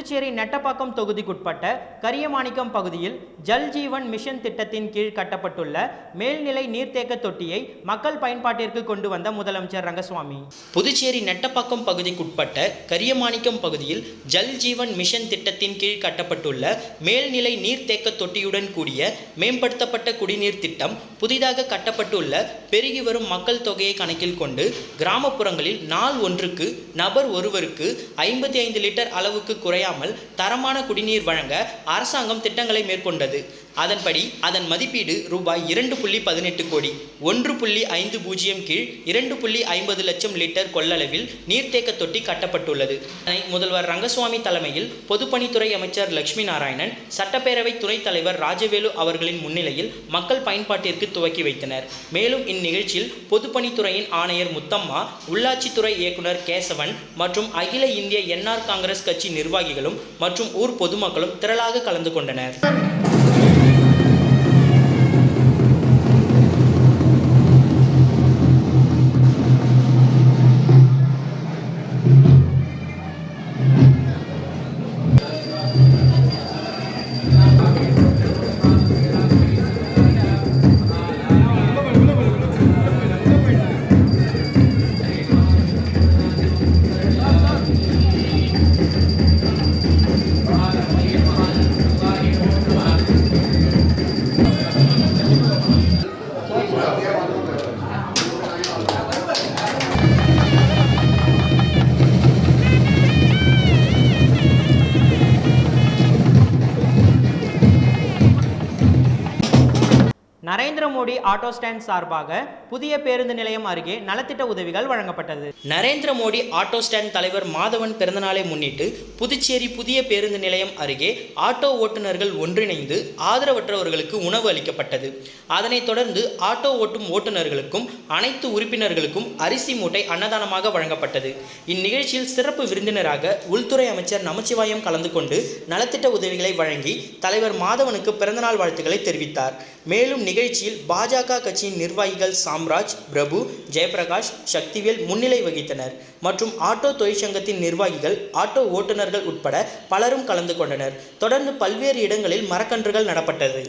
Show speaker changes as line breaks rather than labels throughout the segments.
புதுச்சேரி நெட்டப்பாக்கம் தொகுதிக்குட்பட்ட கரியமாணிக்கம் பகுதியில் ஜல் ஜீவன் மிஷன் திட்டத்தின் கீழ் கட்டப்பட்டுள்ள மேல்நிலை நீர்த்தேக்க தொட்டியை மக்கள் பயன்பாட்டிற்கு கொண்டு வந்த முதலமைச்சர் ரங்கசுவாமி. புதுச்சேரி நெட்டப்பாக்கம் பகுதிக்குட்பட்ட கரியமாணிக்கம் பகுதியில் ஜல் ஜீவன் மிஷன் திட்டத்தின் கீழ் கட்டப்பட்டுள்ள மேல்நிலை நீர்த்தேக்க தொட்டியுடன் கூடிய மேம்படுத்தப்பட்ட குடிநீர் திட்டம் புதிதாக கட்டப்பட்டுள்ள பெருகி வரும் மக்கள் தொகையை கணக்கில் கொண்டு கிராமப்புறங்களில் நாள் ஒன்றுக்கு நபர் ஒருவருக்கு ஐம்பத்தி ஐந்து லிட்டர் அளவுக்கு குறையாமல் தரமான குடிநீர் வழங்க அரசாங்கம் திட்டங்களை மேற்கொண்டது. அதன்படி அதன் மதிப்பீடு ரூபாய் இரண்டு புள்ளி பதினெட்டு கோடி ஒன்று புள்ளி ஐந்து பூஜ்ஜியம் கீழ் இரண்டு புள்ளி ஐம்பது லட்சம் லிட்டர் கொள்ளளவில் நீர்த்தேக்க தொட்டி கட்டப்பட்டுள்ளது. அதனை முதல்வர் ரங்கசுவாமி தலைமையில் பொதுப்பணித்துறை அமைச்சர் லட்சுமி நாராயணன் சட்டப்பேரவை துணைத் தலைவர் ராஜவேலு அவர்களின் முன்னிலையில் மக்கள் பயன்பாட்டிற்கு துவக்கி வைத்தனர். மேலும் இந்நிகழ்ச்சியில் பொதுப்பணித்துறையின் ஆணையர் முத்தம்மா உள்ளாட்சித்துறை இயக்குனர் கேசவன் மற்றும் அகில இந்திய என்ஆர் காங்கிரஸ் கட்சி நிர்வாகிகளும் மற்றும் ஊர் பொதுமக்களும் திரளாக கலந்து கொண்டனர். மோடி ஆட்டோ ஸ்டாண்ட் சார்பாக புதிய பேருந்து நிலையம் அருகே நலத்திட்ட உதவிகள் வழங்கப்பட்டது. நரேந்திர மோடி ஆட்டோ ஸ்டாண்ட் தலைவர் மாதவன் பிறந்தநாளை முன்னிட்டு புதுச்சேரி புதிய பேருந்து நிலையம் அருகே ஆட்டோ ஓட்டுநர்கள் ஒன்றிணைந்து ஆதரவற்றவர்களுக்கு உணவு அளிக்கப்பட்டது. அதனைத் தொடர்ந்து ஆட்டோ ஓட்டும் ஓட்டுநர்களுக்கும் அனைத்து உறுப்பினர்களுக்கும் அரிசி மூட்டை அன்னதானமாக வழங்கப்பட்டது. இந்நிகழ்ச்சியில் சிறப்பு விருந்தினராக உள்துறை அமைச்சர் நமச்சிவாயம் கலந்து கொண்டு நலத்திட்ட உதவிகளை வழங்கி தலைவர் மாதவனுக்கு பிறந்தநாள் வாழ்த்துக்களை தெரிவித்தார். மேலும் நிகழ்ச்சியில் பாஜக கட்சியின் நிர்வாகிகள் சாம்ராஜ் பிரபு ஜெயபிரகாஷ் சக்திவேல் முன்னிலை வகித்தனர் மற்றும் ஆட்டோ தொழிற்சங்கத்தின் நிர்வாகிகள் ஆட்டோ ஓட்டுநர்கள் உட்பட பலரும் கலந்து கொண்டனர். தொடர்ந்து பல்வேறு இடங்களில் மரக்கன்றுகள் நடப்பட்டது.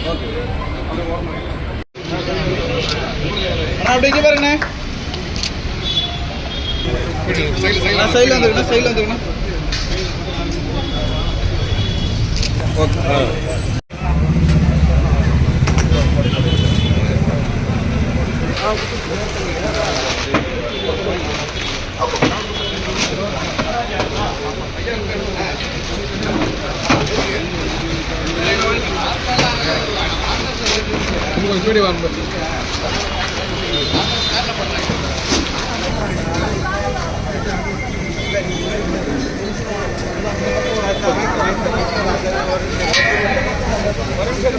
அண்ணா அப்படி இங்கே பாருங்கண்ணே நான் சைடில் வந்துருக்கண்ணா சைடில் கொஞ்சம் வீடியோ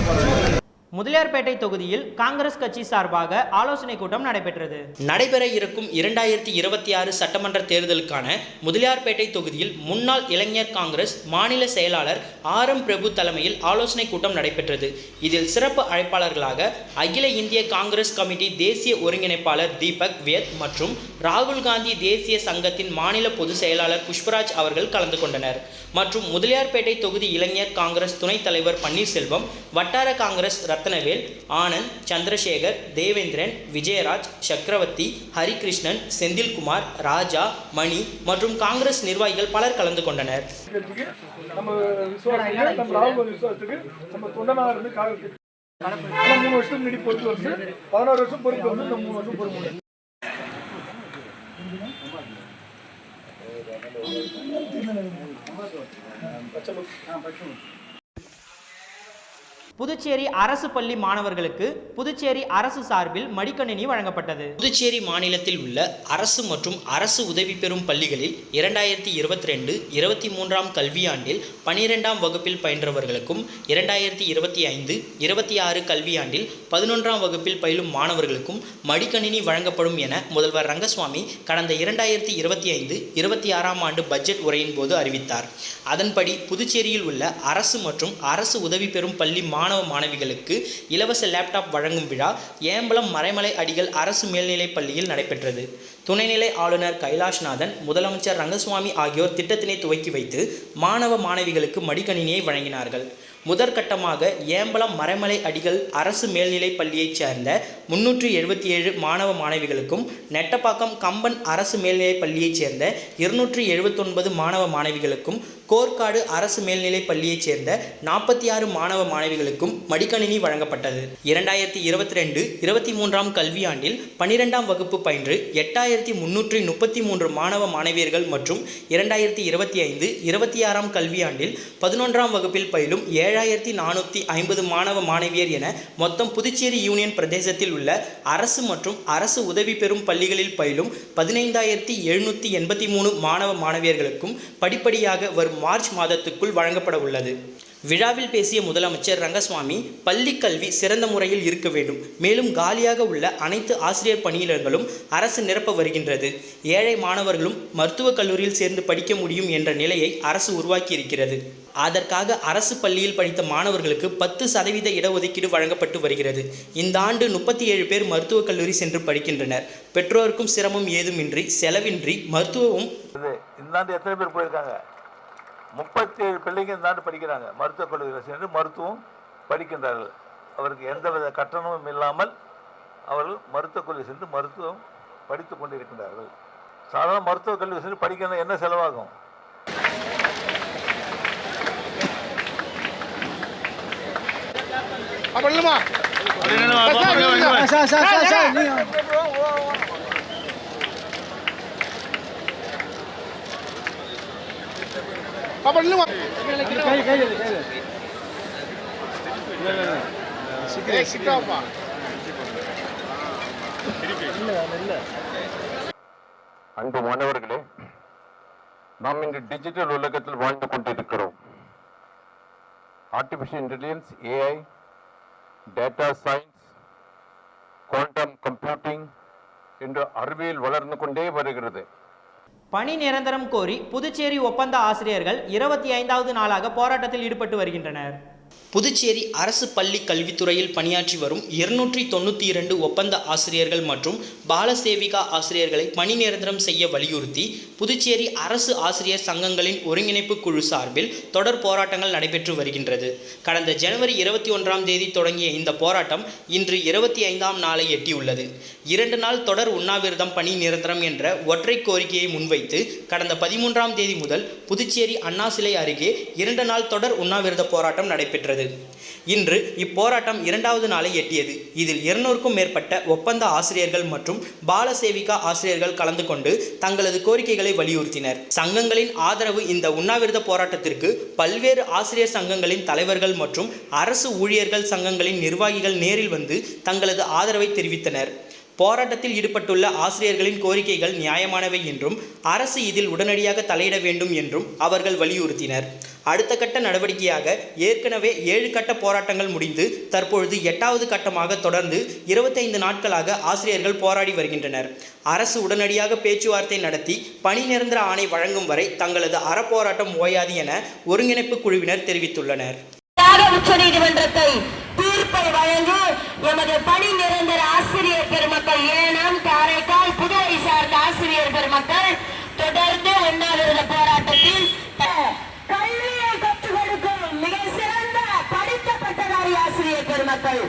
வாங்க
முதலியார்பேட்டை தொகுதியில் காங்கிரஸ் கட்சி சார்பாக ஆலோசனை கூட்டம் நடைபெற்றது. நடைபெற இருக்கும் இரண்டாயிரத்தி இருபத்தி ஆறு சட்டமன்ற தேர்தலுக்கான முதலியார்பேட்டை தொகுதியில் முன்னாள் இளைஞர் காங்கிரஸ் மாநில செயலாளர் ஆர் எம் பிரபு தலைமையில் ஆலோசனை கூட்டம் நடைபெற்றது. இதில் சிறப்பு அழைப்பாளர்களாக அகில இந்திய காங்கிரஸ் கமிட்டி தேசிய ஒருங்கிணைப்பாளர் தீபக் வேத் மற்றும் ராகுல் காந்தி தேசிய சங்கத்தின் மாநில பொதுச் செயலாளர் புஷ்பராஜ் அவர்கள் கலந்து கொண்டனர். மற்றும் முதலியார்பேட்டை தொகுதி இளைஞர் காங்கிரஸ் துணைத் தலைவர் பன்னீர்செல்வம் வட்டார காங்கிரஸ் ரத்னவேல் ஆனந்த் சந்திரசேகர் தேவேந்திரன் விஜயராஜ் சக்கரவர்த்தி ஹரிகிருஷ்ணன் செந்தில்குமார் ராஜா மணி மற்றும் காங்கிரஸ் நிர்வாகிகள் பலர் கலந்து கொண்டனர்.
மூணு வந்து பதினோரு வருஷம் பொறுப்பு வந்து இந்த மூணு வருஷம் பொறுப்பு
புதுச்சேரி அரசு பள்ளி மாணவர்களுக்கு புதுச்சேரி அரசு சார்பில் மடிக்கணினி வழங்கப்பட்டது. புதுச்சேரி மாநிலத்தில் உள்ள அரசு மற்றும் அரசு உதவி பெறும் பள்ளிகளில் இரண்டாயிரத்தி இருபத்தி ரெண்டு இருபத்தி மூன்றாம் கல்வியாண்டில் பனிரெண்டாம் வகுப்பில் பயின்றவர்களுக்கும் இரண்டாயிரத்தி இருபத்தி ஐந்து இருபத்தி ஆறு கல்வியாண்டில் பதினொன்றாம் வகுப்பில் பயிலும் மாணவர்களுக்கும் மடிக்கணினி வழங்கப்படும் என முதல்வர் ரங்கசுவாமி கடந்த இரண்டாயிரத்தி இருபத்தி ஐந்து இருபத்தி ஆறாம் ஆண்டு பட்ஜெட் உரையின் போது அறிவித்தார். அதன்படி புதுச்சேரியில் உள்ள அரசு மற்றும் அரசு உதவி பெறும் பள்ளி மாணவ மாணவிகளுக்கு இலவச லேப்டாப் வழங்கும் விழா ஏம்பலம் மறைமலை அடிகள் அரசு மேல்நிலைப் பள்ளியில் நடைபெற்றது. துணைநிலை ஆளுநர் கைலாஷ்நாதன் முதலமைச்சர் ரங்கசுவாமி ஆகியோர் திட்டத்தினை துவக்கி வைத்து மாணவ மாணவிகளுக்கு மடிக்கணினியை வழங்கினார்கள். முதற்கட்டமாக ஏம்பலம் மறைமலை அடிகள் அரசு மேல்நிலைப் பள்ளியைச் சேர்ந்த முன்னூற்றி எழுபத்தி ஏழு மாணவ மாணவிகளுக்கும் நெட்டப்பாக்கம் கம்பன் அரசு மேல்நிலைப் பள்ளியைச் சேர்ந்த இருநூற்றி எழுபத்தொன்பது மாணவ மாணவிகளுக்கும் கோர்க்காடு அரசு மேல்நிலைப் பள்ளியைச் சேர்ந்த நாற்பத்தி ஆறு மாணவ மாணவிகளுக்கும் மடிக்கணினி வழங்கப்பட்டது. இரண்டாயிரத்தி இருபத்தி ரெண்டு இருபத்தி மூன்றாம் கல்வியாண்டில் பனிரெண்டாம் வகுப்பு பயின்று எட்டாயிரத்தி முன்னூற்றி முப்பத்தி மூன்று மாணவ மாணவியர்கள் மற்றும் இரண்டாயிரத்தி இருபத்தி ஐந்து இருபத்தி ஆறாம் கல்வியாண்டில் பதினொன்றாம் வகுப்பில் பயிலும் ஏழாயிரத்தி நானூற்றி ஐம்பது மாணவ மாணவியர் என மொத்தம் புதுச்சேரி யூனியன் பிரதேசத்தில் உள்ள அரசு மற்றும் அரசு உதவி பெறும் பள்ளிகளில் பயிலும் பதினைந்தாயிரத்தி எழுநூற்றி எண்பத்தி மூணு மாணவ மாணவியர்களுக்கும் படிப்படியாக வரும் மார்ச் மாதத்துக்குள் வழங்கப்பட உள்ளது. விழாவில் பேசிய முதலமைச்சர் ரங்கசுவாமி பள்ளி கல்வி சிறந்த முறையில் இருக்க வேண்டும். மேலும் காலியாக உள்ள அனைத்து ஆசிரியர் பணியிடங்களும் அரசு நிரப்ப வருகின்றது. ஏழை மாணவர்களும் மருத்துவக் கல்லூரியில் சேர்ந்து படிக்க முடியும் என்ற நிலையை அரசு உருவாக்கி இருக்கிறது அதற்காக அரசு பள்ளியில் படித்த மாணவர்களுக்கு பத்து சதவீத இடஒதுக்கீடு வழங்கப்பட்டு வருகிறது. இந்த ஆண்டு முப்பத்தி ஏழு பேர் மருத்துவக் கல்லூரி சென்று படிக்கின்றனர். பெற்றோருக்கும் சிரமம் ஏதுமின்றி செலவின்றி மருத்துவமும்
இது இந்த ஆண்டு எத்தனை பேர் போயிருக்காங்க? முப்பத்தி ஏழு பிள்ளைங்க இந்த ஆண்டு படிக்கிறாங்க. மருத்துவக் கல்லூரியில் சென்று மருத்துவம் படிக்கின்றார்கள். அவருக்கு எந்தவித கட்டணமும் இல்லாமல் அவர்கள் மருத்துவக் கல்லூரி சென்று மருத்துவம் படித்து கொண்டிருக்கின்றார்கள். சாதாரண மருத்துவக் கல்லூரி சென்று படிக்கணும் என்ன செலவாகும்?
அப்ப இல்லம்மா. சிக்காப்பா
அன்பு மாணவர்களே நாம் இன்று டிஜிட்டல் உலகத்தில் வாழ்ந்து கொண்டிருக்கிறோம். Artificial intelligence AI data science quantum computing என்று அறிவியல் வளர்ந்து கொண்டே வருகிறது.
பணி நிரந்தரம் கோரி புதுச்சேரி ஒப்பந்த ஆசிரியர்கள் இருபத்தி ஐந்தாவது நாளாக போராட்டத்தில் ஈடுபட்டு வருகின்றனர். புதுச்சேரி அரசு பள்ளி கல்வித்துறையில் பணியாற்றி வரும் இருநூற்றி தொண்ணூற்றி இரண்டு ஒப்பந்த ஆசிரியர்கள் மற்றும் பாலசேவிகா ஆசிரியர்களை பணி நிரந்தரம் செய்ய வலியுறுத்தி புதுச்சேரி அரசு ஆசிரியர் சங்கங்களின் ஒருங்கிணைப்பு குழு சார்பில் தொடர் போராட்டங்கள் நடைபெற்று வருகின்றது. கடந்த ஜனவரி இருபத்தி ஒன்றாம் தேதி தொடங்கிய இந்த போராட்டம் இன்று இருபத்தி ஐந்தாம் நாளை எட்டியுள்ளது. இரண்டு நாள் தொடர் உண்ணாவிரதம் பணி நிரந்தரம் என்ற ஒற்றை கோரிக்கையை முன்வைத்து கடந்த பதிமூன்றாம் தேதி முதல் புதுச்சேரி அண்ணா சிலை அருகே இரண்டு நாள் தொடர் உண்ணாவிரத போராட்டம் நடைபெற்றது. இன்று இப்போராட்டம் இரண்டாவது நாளை எட்டியது. இதில் இருநூறுக்கும் மேற்பட்ட ஒப்பந்த ஆசிரியர்கள் மற்றும் பாலசேவிகா ஆசிரியர்கள் கலந்து கொண்டு தங்களது கோரிக்கைகளை வலியுறுத்தினர். சங்கங்களின் ஆதரவு இந்த உண்ணாவிரத போராட்டத்திற்கு பல்வேறு ஆசிரியர் சங்கங்களின் தலைவர்கள் மற்றும் அரசு ஊழியர்கள் சங்கங்களின் நிர்வாகிகள் நேரில் வந்து தங்களது ஆதரவை தெரிவித்தனர். போராட்டத்தில் ஈடுபட்டுள்ள ஆசிரியர்களின் கோரிக்கைகள் நியாயமானவை என்றும் அரசு இதில் உடனடியாக தலையிட வேண்டும் என்றும் அவர்கள் வலியுறுத்தினர். அடுத்த கட்ட நடவடிக்கையாக ஏற்கனவே ஏழு கட்ட போராட்டங்கள் முடிந்து தற்பொழுது எட்டாவது கட்டமாக தொடர்ந்து இருபத்தைந்து நாட்களாக ஆசிரியர்கள் போராடி வருகின்றனர். அரசு உடனடியாக பேச்சுவார்த்தை நடத்தி பணி நிரந்தர ஆணை வழங்கும் வரை தங்களது அறப்போராட்டம் ஓயாது என ஒருங்கிணைப்பு குழுவினர் தெரிவித்துள்ளனர்.
உச்சநீதிமன்றத்தை நீதிமன்றத்தை வழங்கி எமது பணி நிரந்தர ஆசிரியர் பெருமக்கள் ஏனாம் காரைக்கால் புதுவை சார்ந்த ஆசிரியர் பெருமக்கள் தொடர்ந்து உண்ணாவிரத போராட்டத்தில் கல்வியை கற்றுக் கொடுக்கும் மிக சிறந்த படித்த பட்டதாரி ஆசிரியர் பெருமக்கள்.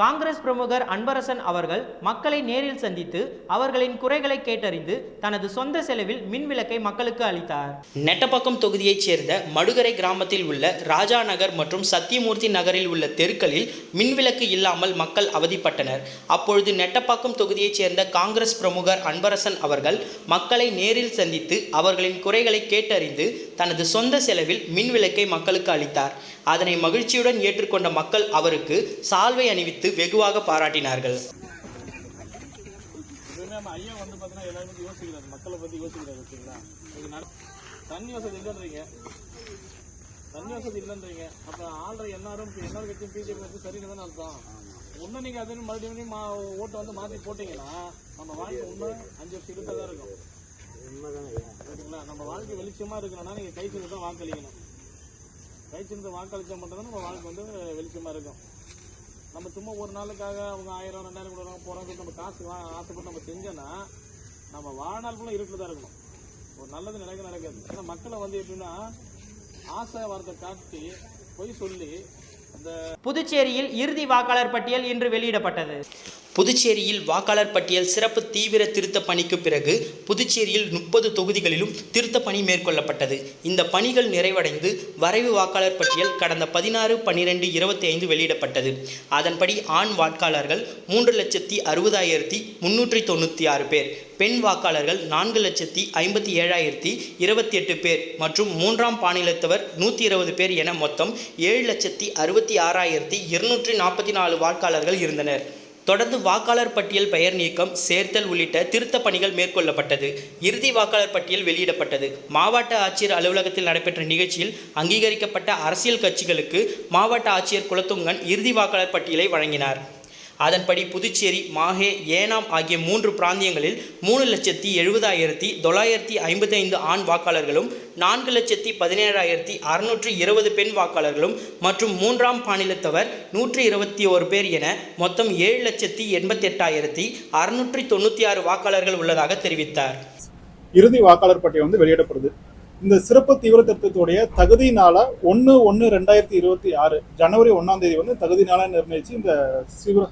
காங்கிரஸ் பிரமுகர் அன்பரசன் அவர்கள் மக்களை நேரில் சந்தித்து அவர்களின் குறைகளை கேட்டறிந்து தனது சொந்த செலவில் மின் விளக்கை மக்களுக்கு அளித்தார். நெட்டப்பாக்கம் தொகுதியைச் சேர்ந்த மடுகரை கிராமத்தில் உள்ள ராஜா நகர் மற்றும் சத்தியமூர்த்தி நகரில் உள்ள தெருக்களில் மின்விளக்கு இல்லாமல் மக்கள் அவதிப்பட்டனர். அப்பொழுது நெட்டப்பாக்கம் தொகுதியைச் சேர்ந்த காங்கிரஸ் பிரமுகர் அன்பரசன் அவர்கள் மக்களை நேரில் சந்தித்து அவர்களின் குறைகளை கேட்டறிந்து தனது சொந்த செலவில் மின் விளக்கை மக்களுக்கு அளித்தார். அதனை மகிழ்ச்சியுடன் ஏற்றுக்கொண்ட மக்கள் அவருக்கு சால்வை அணிவித்து வெகுவாக பாராட்டினார்கள்.
நம்ம ஐயா வந்து பார்த்தீங்கன்னா எல்லாரும் வந்து யோசிக்கிறாரு. மக்களை பற்றி யோசிக்கிறாரு ஓகேங்களா இது நட தண்ணி வசதி இல்லைன்றீங்க. தண்ணி வசதி இல்லைன்றீங்க. அப்போ ஆள்ற எல்லாரும் எல்லாரும் கட்சியும் பிஜேபி வந்து சரின்னு தானே அர்த்தம். ஒன்று நீங்கள் அது மறுபடியும் ஓட்டை வந்து மாற்றி போட்டிங்கன்னா நம்ம வாழ்க்கை ஒன்று அஞ்சு வருஷம் தான் இருக்கும். சரிங்களா? நம்ம வாழ்க்கை வெளிச்சமாக இருக்கணும்னா நீங்கள் கை சின்னத்தை தான் வாக்களிக்கணும். கை சின்னத்தை வாக்களிச்சா மட்டும்தான் நம்ம வாழ்க்கை வந்து வெளிச்சமாக இருக்கும். நம்ம சும்மா ஒரு நாளுக்காக அவங்க ஆயிரம் ரெண்டாயிரம் கொடுக்குறாங்க போகிறாங்க நம்ம காசு வா ஆசைப்பட்டு நம்ம செஞ்சோன்னா நம்ம வாழ்நாள் ஃபுல்லாக இருட்டில் தான் இருக்கணும். ஒரு நல்லது நினைக்க நடக்காது. ஏன்னா மக்களை வந்து எப்படின்னா ஆசை வார்த்தை காட்டி பொய் சொல்லி
புதுச்சேரியில் இறுதி வாக்காளர் பட்டியல் இன்று வெளியிடப்பட்டது. புதுச்சேரியில் வாக்காளர் பட்டியல் சிறப்பு தீவிர திருத்த பணிக்கு பிறகு புதுச்சேரியில் முப்பது தொகுதிகளிலும் திருத்த பணி மேற்கொள்ளப்பட்டது. இந்த பணிகள் நிறைவடைந்து வரைவு வாக்காளர் பட்டியல் கடந்த பதினாறு பன்னிரெண்டு இருபத்தி ஐந்து வெளியிடப்பட்டது. அதன்படி ஆண் வாக்காளர்கள் மூன்று லட்சத்தி அறுபதாயிரத்தி முன்னூற்றி தொண்ணூற்றி ஆறு பேர். பெண் வாக்காளர்கள் நான்கு லட்சத்தி ஐம்பத்தி ஏழாயிரத்தி இருபத்தி எட்டு பேர் மற்றும் மூன்றாம் பாணிலத்தவர் நூற்றி இருபது பேர் என மொத்தம் ஏழு லட்சத்தி அறுபத்தி ஆறாயிரத்தி இருநூற்றி நாற்பத்தி நாலு வாக்காளர்கள் இருந்தனர். தொடர்ந்து வாக்காளர் பட்டியல் பெயர் நீக்கம் சேர்த்தல் உள்ளிட்ட திருத்தப் பணிகள் மேற்கொள்ளப்பட்டது. இறுதி வாக்காளர் பட்டியல் வெளியிடப்பட்டது. மாவட்ட ஆட்சியர் அலுவலகத்தில் நடைபெற்ற நிகழ்ச்சியில் அங்கீகரிக்கப்பட்ட அரசியல் கட்சிகளுக்கு மாவட்ட ஆட்சியர் குலத்துங்கன் இறுதி வாக்காளர் பட்டியலை வழங்கினார். அதன்படி புதுச்சேரி மாஹே ஏனாம் ஆகிய மூன்று பிராந்தியங்களில் மூணு லட்சத்தி எழுபதாயிரத்தி தொள்ளாயிரத்தி ஐம்பத்தைந்து ஆண் வாக்காளர்களும் நான்கு லட்சத்தி பதினேழாயிரத்தி அறுநூற்றி இருபது பெண் வாக்காளர்களும் மற்றும் மூன்றாம் மாநிலத்தவர் நூற்றி இருபத்தி ஒரு பேர் என மொத்தம் ஏழு லட்சத்தி எண்பத்தெட்டாயிரத்தி அறுநூற்றி தொண்ணூற்றி ஆறு வாக்காளர்கள் உள்ளதாக தெரிவித்தார்.
இறுதி வாக்காளர் பட்டியல் வந்து வெளியிடப்படுது. இந்த சிறப்பு தீவிர திருத்தத்துடைய தகுதி நாளா ஒன்று ஒன்று ரெண்டாயிரத்தி இருபத்தி ஆறு ஜனவரி ஒன்றாம் தேதி வந்து தகுதி நாளாக நிர்ணயிச்சு இந்த தீவிர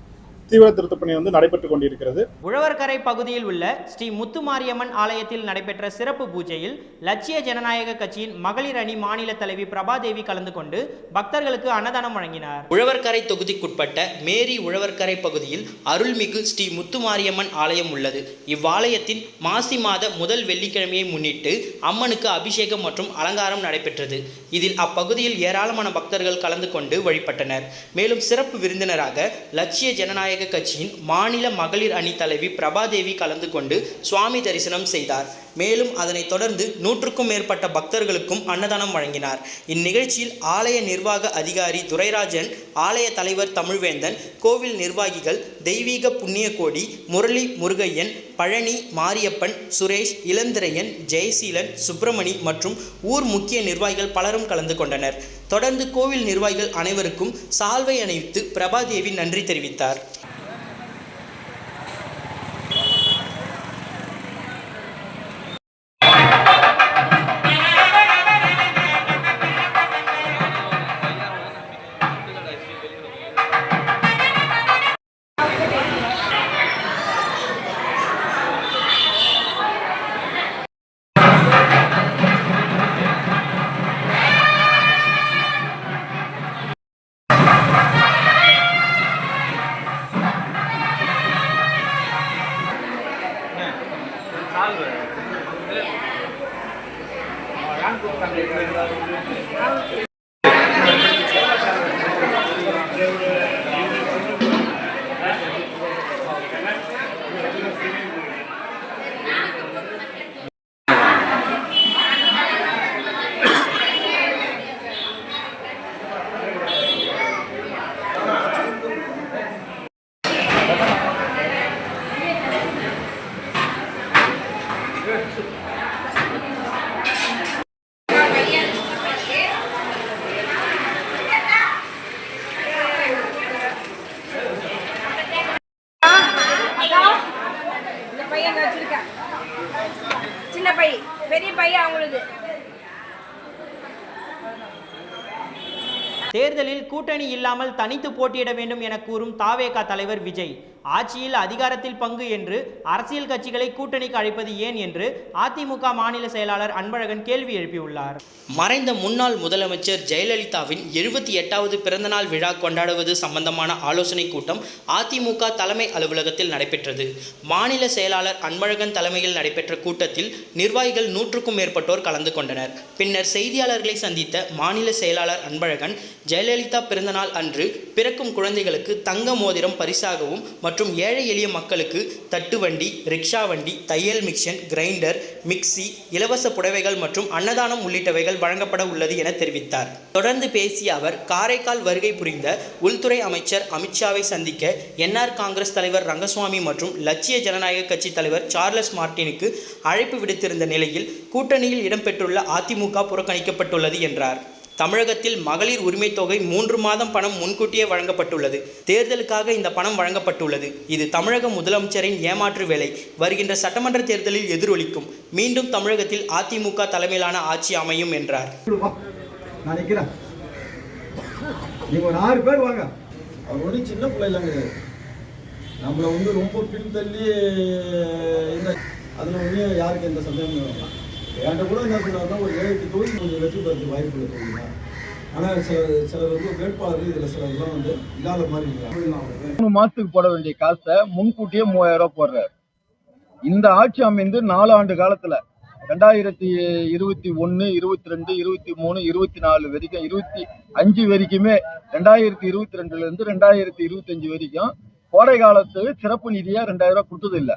தீவிர திருத்த பணி வந்து நடைபெற்று கொண்டிருக்கிறது.
உழவர்கரை பகுதியில் உள்ள ஸ்ரீ முத்துமாரியம்மன் ஆலயத்தில் நடைபெற்ற சிறப்பு பூஜையில் லட்சிய ஜனநாயக கட்சியின் மகளிர் அணி மாநில தலைவி பிரபாதேவி கலந்து கொண்டு பக்தர்களுக்கு அன்னதானம் வழங்கினார். உழவர்கரை தொகுதிக்குட்பட்ட மேரி உழவர்கரை பகுதியில் அருள்மிகு ஸ்ரீ முத்துமாரியம்மன் ஆலயம் உள்ளது. இவ்வாலயத்தின் மாசி மாத முதல் வெள்ளிக்கிழமையை முன்னிட்டு அம்மனுக்கு அபிஷேகம் மற்றும் அலங்காரம் நடைபெற்றது. இதில் அப்பகுதியில் ஏராளமான பக்தர்கள் கலந்து கொண்டு வழிபட்டனர். மேலும் சிறப்பு விருந்தினராக லட்சிய ஜனநாயக கட்சியின் மாநில மகளிர் அணி தலைவி பிரபாதேவி கலந்து கொண்டு சுவாமி தரிசனம் செய்தார். மேலும் அதனைத் தொடர்ந்து நூற்றுக்கும் மேற்பட்ட பக்தர்களுக்கும் அன்னதானம் வழங்கினார். இந்நிகழ்ச்சியில் ஆலய நிர்வாக அதிகாரி துரைராஜன் ஆலய தலைவர் தமிழ்வேந்தன் கோவில் நிர்வாகிகள் தெய்வீக புண்ணியகோடி முரளி முருகையன் பழனி மாரியப்பன் சுரேஷ் இளந்திரையன் ஜெயசீலன் சுப்பிரமணி மற்றும் ஊர் முக்கிய நிர்வாகிகள் பலரும் கலந்து கொண்டனர். தொடர்ந்து கோவில் நிர்வாகிகள் அனைவருக்கும் சால்வை அணிவித்து பிரபாதேவி நன்றி தெரிவித்தார்.
இந்த பையன் வச்சிருக்கேன். சின்ன பை பெரிய பையன் அவங்களுக்கு
தேர்தலில் கூட்டணி இல்லாமல் தனித்து போட்டியிட வேண்டும் என கூறும் தாவேகா தலைவர் விஜய். ஆட்சியில் அதிகாரத்தில் பங்கு என்று அரசியல் கட்சிகளை கூட்டணிக்கு அழைப்பது ஏன் என்று அதிமுக மாநில செயலாளர் அன்பழகன் கேள்வி எழுப்பியுள்ளார். மறைந்த முன்னாள் முதலமைச்சர் ஜெயலலிதாவின் எழுபத்தி எட்டாவது பிறந்தநாள் விழா கொண்டாடுவது சம்பந்தமான ஆலோசனை கூட்டம் அதிமுக தலைமை அலுவலகத்தில் நடைபெற்றது. மாநில செயலாளர் அன்பழகன் தலைமையில் நடைபெற்ற கூட்டத்தில் நிர்வாகிகள் நூற்றுக்கும் மேற்பட்டோர் கலந்து கொண்டனர். பின்னர் செய்தியாளர்களை சந்தித்த மாநில செயலாளர் அன்பழகன் ஜெயலலிதா பிறந்தநாள் அன்று பிறக்கும் குழந்தைகளுக்கு தங்க மோதிரம் பரிசாகவும் மற்றும் ஏழை எளிய மக்களுக்கு தட்டு வண்டி ரிக்ஷா வண்டி தையல் மிக்சன் கிரைண்டர் மிக்சி இலவச புடவைகள் மற்றும் அன்னதானம் உள்ளிட்டவைகள் வழங்கப்பட உள்ளது என தெரிவித்தார். தொடர்ந்து பேசிய அவர் காரைக்கால் வருகை புரிந்த உள்துறை அமைச்சர் அமித்ஷாவை சந்திக்க என்ஆர் காங்கிரஸ் தலைவர் ரங்கசுவாமி மற்றும் லட்சிய ஜனநாயக கட்சி தலைவர் சார்லஸ் மார்டினுக்கு அழைப்பு விடுத்திருந்த நிலையில் கூட்டணியில் இடம்பெற்றுள்ள அதிமுக புறக்கணிக்கப்பட்டுள்ளது என்றார். தமிழகத்தில் மகளிர் உரிமை தொகை மூன்று மாதம் பணம் முன்கூட்டியே வழங்கப்பட்டுள்ளது. தேர்தலுக்காக இந்த பணம் வழங்கப்பட்டுள்ளது. இது தமிழக முதலமைச்சரின் ஏமாற்று வேலை. வருகின்ற சட்டமன்ற தேர்தலில் எதிரொலிக்கும். மீண்டும் தமிழகத்தில் அதிமுக தலைமையிலான ஆட்சி அமையும் என்றார்.
ஆறு பேர் வாங்க. அவர் ஒன்றும் சின்ன பிள்ளைலாம் கிடையாது நம்மளை வந்து ரொம்ப பின்தள்ளி இந்த அதில் ஒன்றும் யாருக்கு எந்த சந்தேகமும் வேண்டாம் என்கிட்ட கூட என்ன சொன்னாருன்னா ஒரு ஏழு எட்டு தொகுதி கொஞ்சம் வெற்றி பெறதுக்கு வாய்ப்பு இல்லை ஆனால் சில சிலர் வந்து வேட்பாளர் இதில் சிலர்லாம் வந்து இல்லாத மாதிரி
மூணு மாசத்துக்கு போட வேண்டிய காசை முன்கூட்டியே மூவாயிரம் ரூபாய் போடுறாரு. இந்த ஆட்சி அமைந்து நாலு ஆண்டு காலத்துல ரெண்டாயிரத்தி இருபத்தி ஒன்னு இருபத்தி ரெண்டு இருபத்தி மூணு இருபத்தி நாலு வரைக்கும் இருபத்தி அஞ்சு வரைக்குமே ரெண்டாயிரத்தி இருபத்தி ரெண்டுல இருந்து ரெண்டாயிரத்தி இருபத்தி அஞ்சு வரைக்கும் கோடை காலத்துக்கு சிறப்பு நிதியா ரெண்டாயிரம் ரூபாய் கொடுத்தது இல்ல